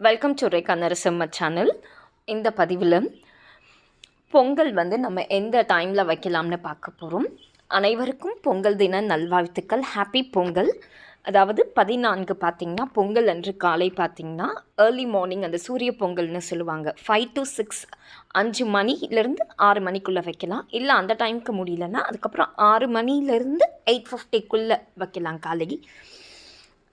Welcome to Rekha Narasimha channel இந்த பதிவில் பொங்கல் வந்து நம்ம எந்த டைமில் வைக்கலாம்னு பார்க்க போகிறோம் அனைவருக்கும் பொங்கல் தின நல்வாழ்த்துக்கள் ஹாப்பி பொங்கல் அதாவது பதினான்கு பார்த்திங்கன்னா பொங்கல் அன்று காலை பார்த்திங்கன்னா ஏர்லி மார்னிங் அந்த சூரிய பொங்கல்னு சொல்லுவாங்க ஃபைவ் டு சிக்ஸ் அஞ்சு மணிலேருந்து ஆறு மணிக்குள்ளே வைக்கலாம். இல்லை அந்த டைமுக்கு முடியலன்னா அதுக்கப்புறம் ஆறு மணிலேருந்து எயிட் ஃபிஃப்டிக்குள்ளே வைக்கலாம் காலை.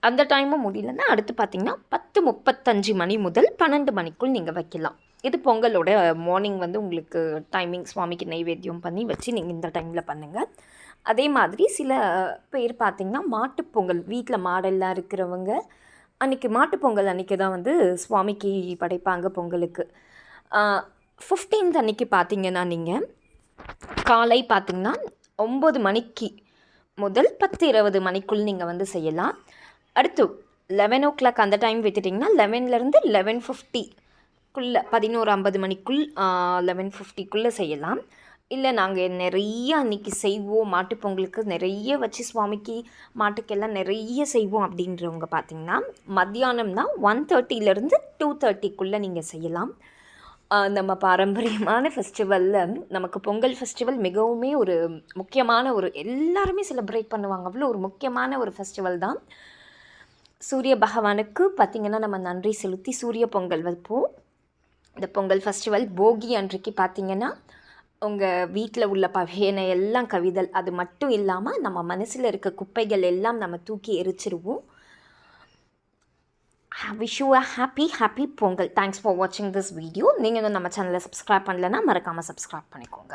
அந்த டைமும் முடியலன்னா அடுத்து பார்த்தீங்கன்னா பத்து முப்பத்தஞ்சு மணி முதல் பன்னெண்டு மணிக்குள் நீங்கள் வைக்கலாம். இது பொங்கலோட மார்னிங் வந்து உங்களுக்கு டைமிங் சுவாமிக்கு நைவேத்தியம் பண்ணி வச்சு நீங்கள் இந்த டைமில் பண்ணுங்கள் அதே மாதிரி சில பேர் பார்த்திங்கன்னா மாட்டுப்பொங்கல் வீட்டில் மாடெல்லாம் இருக்கிறவங்க அன்றைக்கி மாட்டுப்பொங்கல் அன்றைக்கி தான் வந்து சுவாமிக்கு படைப்பாங்க பொங்கலுக்கு. ஃபிஃப்டீன்த் அன்றைக்கி பார்த்தீங்கன்னா நீங்கள் காலை பார்த்திங்கன்னா ஒம்பது மணிக்கு முதல் பத்து இருபது மணிக்குள் நீங்கள் வந்து செய்யலாம். அடுத்து லெவன் ஓ கிளாக் அந்த டைம் விட்டுட்டிங்கன்னா லெவன்லேருந்து லெவன் ஃபிஃப்டிக்குள்ளே பதினோரு ஐம்பது மணிக்குள் லெவன் ஃபிஃப்டிக்குள்ளே செய்யலாம். இல்லை நாங்கள் நிறைய அன்றைக்கி செய்வோம். மாட்டுப்பொங்கலுக்கு நிறைய வச்சு சுவாமிக்கு மாட்டுக்கெல்லாம் நிறைய செய்வோம் அப்படின்றவங்க பார்த்திங்கன்னா மத்தியானம் தான் ஒன் தேர்ட்டிலேருந்து டூ தேர்ட்டிக்குள்ளே நீங்கள் செய்யலாம். நம்ம பாரம்பரியமான ஃபெஸ்டிவலில் நமக்கு பொங்கல் ஃபெஸ்டிவல் மிகவுமே ஒரு முக்கியமான ஒரு எல்லாருமே செலிப்ரேட் பண்ணுவாங்க. அவ்வளோ ஒரு முக்கியமான ஒரு ஃபெஸ்டிவல் தான். சூரிய பகவானுக்கு பார்த்திங்கன்னா நம்ம நன்றி செலுத்தி சூரிய பொங்கல் வைப்போம். இந்த பொங்கல் ஃபெஸ்டிவல் போகி அன்றைக்கு பார்த்திங்கன்னா உங்கள் வீட்டில் உள்ள பகையனை எல்லாம் கவிதல். அது மட்டும் இல்லாமல் நம்ம மனசில் இருக்க குப்பைகள் எல்லாம் நம்ம தூக்கி எரிச்சிருவோம். Wish you a happy happy Pongal. Thanks for வாட்சிங் திஸ் வீடியோ நீங்கள் இன்னும் நம்ம சேனலை சப்ஸ்கிரைப் பண்ணலன்னா மறக்காமல் சப்ஸ்கிரைப் பண்ணிக்கோங்க.